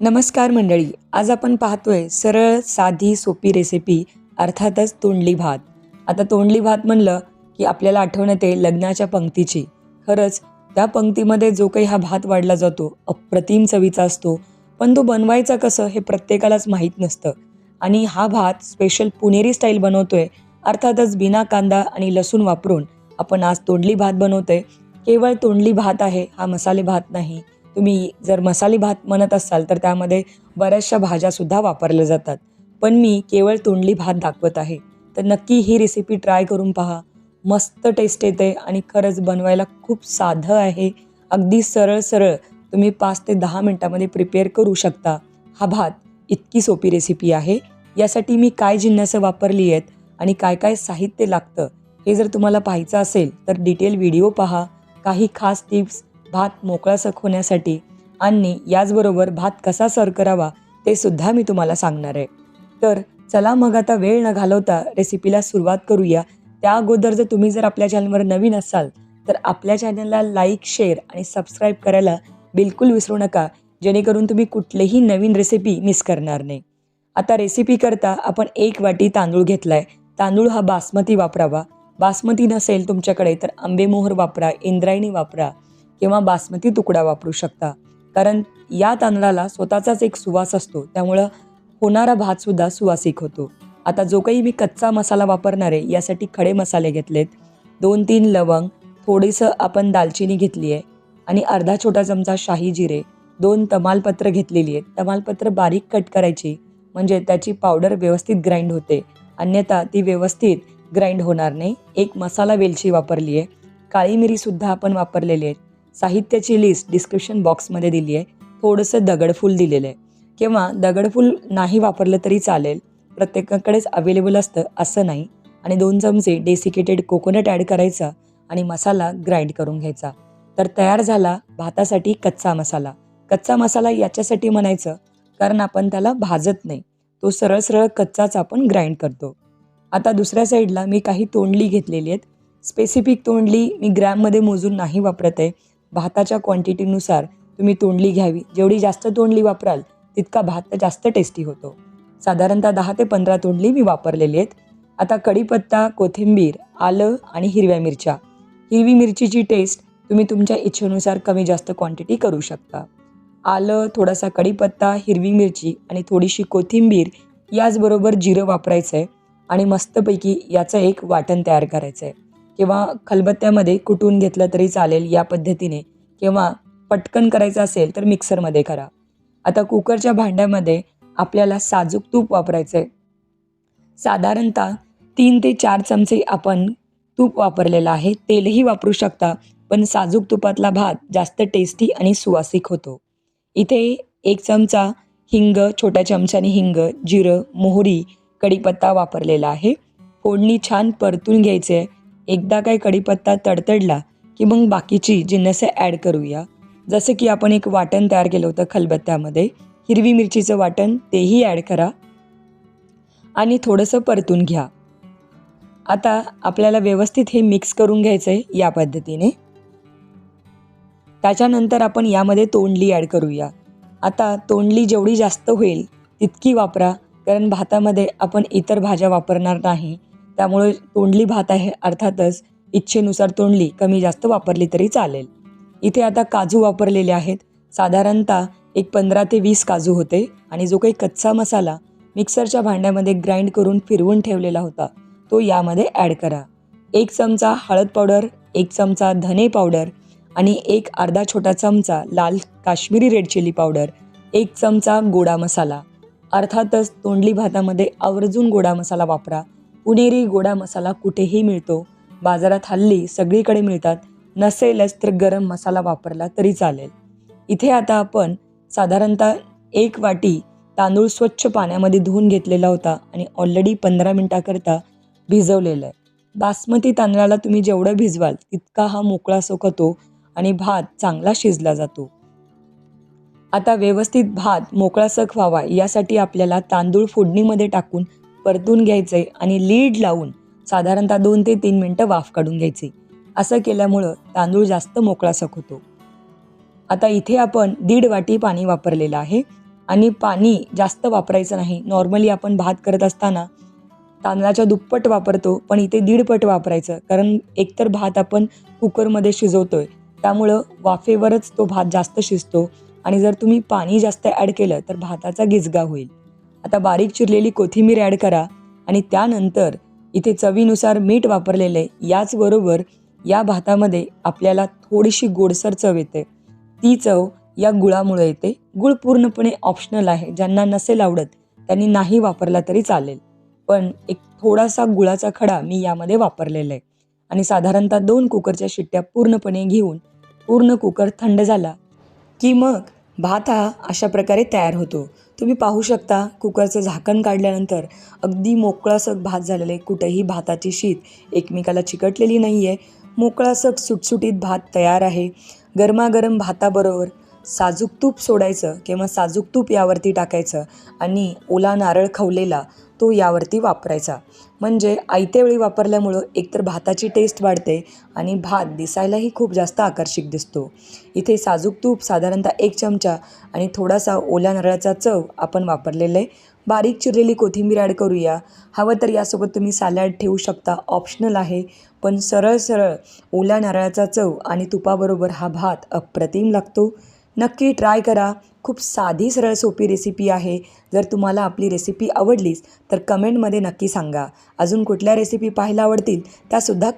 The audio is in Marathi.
नमस्कार मंडळी आज आपण पाहतोय सरळ साधी सोपी रेसिपी अर्थातच तोंडली भात. आता तोंडली भात म्हणलं की आपल्याला आठवण येते लग्नाच्या पंक्तीची. खरंच त्या पंक्तीमध्ये जो काही हा भात वाढला जातो अप्रतिम चवीचा असतो पण तो बनवायचा कसं हे प्रत्येकालाच माहीत नसतं. आणि हा भात स्पेशल पुणेरी स्टाईल बनवतोय अर्थातच बिना कांदा आणि लसूण वापरून आपण आज तोंडली भात बनवतोय. केवळ तोंडली भात आहे हा मसाले भात नाही. तुम्ही जर मसाले भात म्हणत असाल तर त्यामध्ये बऱ्याचशा भाज्यासुद्धा वापरल्या जातात. पण मी केवळ तोंडली भात दाखवत आहे. तर नक्की ही रेसिपी ट्राय करून पहा. मस्त टेस्ट येते आणि खरंच बनवायला खूप साधं आहे. अगदी सरळ सरळ तुम्ही पाच ते दहा मिनटामध्ये प्रिपेअर करू शकता. हा भात इतकी सोपी रेसिपी आहे. यासाठी मी काय जिन्नसं वापरली आहेत आणि काय काय साहित्य लागतं हे जर तुम्हाला पाहायचं असेल तर डिटेल व्हिडिओ पहा. काही खास टिप्स भात मोकळा सखवण्यासाठी आणि याचबरोबर भात कसा सर्व करावा ते सुद्धा मी तुम्हाला सांगणार आहे. तर चला मग आता वेळ न घालवता रेसिपीला सुरुवात करूया. त्या अगोदर जर तुम्ही जर आपल्या चॅनलवर नवीन असाल तर आपल्या चॅनलला लाईक शेअर आणि सबस्क्राईब करायला बिलकुल विसरू नका जेणेकरून तुम्ही कुठलीही नवीन रेसिपी मिस करणार नाही. आता रेसिपी करता आपण एक वाटी तांदूळ घेतला आहे तांदूळ हा बासमती वापरावा. बासमती नसेल तुमच्याकडे तर आंबेमोहर वापरा इंद्रायणी वापरा. किंवा बासमती तुकडा वापरू शकता. कारण या तांदळाला स्वतःचाच एक सुवास असतो. त्यामुळं होणारा भातसुद्धा सुवासिक होतो. आता जो काही मी कच्चा मसाला वापरणार आहे यासाठी खडे मसाले घेतलेत. दोन तीन लवंग थोडीसं आपण दालचिनी घेतली आहे आणि अर्धा छोटा चमचा शाही जिरे दोन तमालपत्र घेतलेली आहेत. तमालपत्र बारीक कट करायची म्हणजे त्याची पावडर व्यवस्थित ग्राइंड होते. अन्यथा ती व्यवस्थित ग्राइंड होणार नाही. एक मसाला वेलची वापरली आहे. काळी मिरीसुद्धा आपण वापरलेली आहेत. साहित्याची लिस्ट डिस्क्रिप्शन बॉक्समध्ये दिली आहे. थोडंसं दगडफूल दिलेलं आहे. किंवा दगडफूल नाही वापरलं तरी चालेल. प्रत्येकाकडेच अवेलेबल असतं असं नाही. आणि दोन चमचे डेसिकेटेड कोकोनट ॲड करायचा आणि मसाला ग्राइंड करून घ्यायचा. तर तयार झाला भातासाठी कच्चा मसाला. कच्चा मसाला याच्यासाठी म्हणायचं कारण आपण त्याला भाजत नाही. तो सरळ सरळ कच्चाच आपण ग्राइंड करतो. आता दुसऱ्या साईडला मी काही तोंडली घेतलेली आहेत. स्पेसिफिक तोंडली मी ग्रॅममध्ये मोजून नाही वापरत आहे. भाताच्या क्वांटिटीनुसार तुम्ही तोंडली घ्यावी. जेवढी जास्त तोंडली वापराल तितका भात जास्त टेस्टी होतो. साधारणतः दहा ते पंधरा तोंडली मी वापरलेली आहेत. आता कढीपत्ता कोथिंबीर आलं आणि हिरव्या मिरच्या. हिरवी मिरचीची टेस्ट तुम्ही तुमच्या इच्छेनुसार कमी जास्त क्वांटिटी करू शकता. आलं थोडासा कढीपत्ता हिरवी मिरची आणि थोडीशी कोथिंबीर याचबरोबर जिरं वापरायचं आहे आणि मस्तपैकी याचं एक वाटण तयार करायचं आहे किंवा खलबत्त्यामध्ये कुटून घेतलं तरी चालेल या पद्धतीने. किंवा पटकन करायचं असेल तर मिक्सरमध्ये करा. आता कुकरच्या भांड्यामध्ये आपल्याला साजूक तूप वापरायचं आहे साधारणतः तीन ते चार चमचे आपण तूप वापरलेलं आहे. तेलही वापरू शकता पण साजूक तुपातला भात जास्त टेस्टी आणि सुवासिक होतो. इथे एक चमचा हिंग छोट्या चमच्याने हिंग जिरं मोहरी कढीपत्ता वापरलेला आहे. फोडणी छान परतून घ्यायचे एकदा काय कढीपत्ता तडतडला की मग बाकीची जिन्नसे ॲड करूया. जसं की आपण एक वाटण तयार केलं होतं खलबत्त्यामध्ये. हिरवी मिरचीचं वाटण तेही ॲड करा. आणि थोडंसं परतून घ्या. आता आपल्याला व्यवस्थित हे मिक्स करून घ्यायचं आहे या पद्धतीने. त्याच्यानंतर आपण यामध्ये तोंडली ॲड करूया. आता तोंडली जेवढी जास्त होईल तितकी वापरा. कारण भातामध्ये आपण इतर भाज्या वापरणार नाही. त्यामुळे तोंडली भात आहे अर्थातच इच्छेनुसार तोंडली कमी जास्त वापरली तरी चालेल. इथे आता काजू वापरलेले आहेत. साधारणतः एक पंधरा ते वीस काजू होते आणि जो काही कच्चा मसाला मिक्सरच्या भांड्यामध्ये ग्राइंड करून फिरवून ठेवलेला होता तो यामध्ये ॲड करा. एक चमचा हळद पावडर एक चमचा धने पावडर आणि एक अर्धा छोटा चमचा लाल काश्मीरी रेड चिली पावडर एक चमचा गोडा मसाला. अर्थातच तोंडली भातामध्ये आवर्जून गोडा मसाला वापरा. पुणेरी गोडा मसाला कुठेही मिळतो. बाजारात हल्ली सगळीकडे मिळतात. नसेलच तर गरम मसाला वापरला तरी चालेल. इथे आता आपण साधारणतः एक वाटी तांदूळ स्वच्छ पाण्यामध्ये धुवून घेतलेला होता आणि ऑलरेडी पंधरा मिनटाकरता भिजवलेलं आहे. बासमती तांदळाला तुम्ही जेवढं भिजवाल तितका हा मोकळा सोकतो आणि भात चांगला शिजला जातो. आता व्यवस्थित भात मोकळा सख व्हावा यासाठी आपल्याला तांदूळ फोडणीमध्ये टाकून परतून घ्यायचे आणि लीड लावून साधारणतः दोन ते तीन मिनटं वाफ काढून घ्यायची. असं केल्यामुळं तांदूळ जास्त मोकळासक होतो आता इथे आपण दीड वाटी पाणी वापरलेलं आहे आणि पाणी जास्त वापरायचं नाही. नॉर्मली आपण भात करत असताना तांदळाच्या दुप्पट वापरतो पण इथे दीडपट वापरायचं. कारण एकतर भात आपण कुकरमध्ये शिजवतोय त्यामुळं वाफेवरच तो भात जास्त शिजतो आणि जर तुम्ही पाणी जास्त ॲड केलं तर भाताचा गिजगा होईल. आता बारीक चिरलेली कोथिंबीर ॲड करा आणि त्यानंतर इथे चवीनुसार मीठ वापरलेलं आहे याचबरोबर या भातामध्ये आपल्याला थोडीशी गोडसर चव येते. ती चव या गुळामुळे येते. गुळ पूर्णपणे ऑप्शनल आहे. ज्यांना नसेल आवडत त्यांनी नाही वापरला तरी चालेल. पण एक थोडासा गुळाचा खडा मी यामध्ये वापरलेला आहे. आणि साधारणतः दोन कुकरच्या शिट्ट्या पूर्णपणे घेऊन पूर्ण कुकर थंड झाला की मग भात हा अशा प्रकारे तयार होतो. तुम्ही पाहू शकता कुकरचं झाकण काढल्यानंतर अगदी मोकळासक भात झालेला आहे. कुठेही भाताची शीत एकमेकाला चिकटलेली नाही आहे मोकळासक सुटसुटीत भात तयार आहे. गरमागरम भाताबरोबर साजूक तूप सोडायचं किंवा साजूक तूप यावरती टाकायचं आणि ओला नारळ खवलेला तो यावरती वापरायचा. म्हणजे आयत्यावेळी वापरल्यामुळं एकतर भाताची टेस्ट वाढते आणि भात दिसायलाही खूप जास्त आकर्षक दिसतो. इथे साजूक तूप साधारणतः एक चमचा आणि थोडासा ओल्या नारळाचा चव आपण वापरलेलं आहे. बारीक चिरलेली कोथिंबीर ॲड करूया. हवं तर यासोबत तुम्ही सॅलॅड ठेवू शकता ऑप्शनल आहे. पण सरळ सरळ ओल्या नारळाचा चव आणि तुपाबरोबर हा भात अप्रतिम लागतो. नक्की ट्राय करा. खूप साधी सरळ सोपी रेसिपी आहे. जर तुम्हाला आपली रेसिपी आवडलीच तर कमेंटमध्ये नक्की सांगा. अजून कुठल्या रेसिपी पाहायला आवडतील त्यासुद्धा कमेंट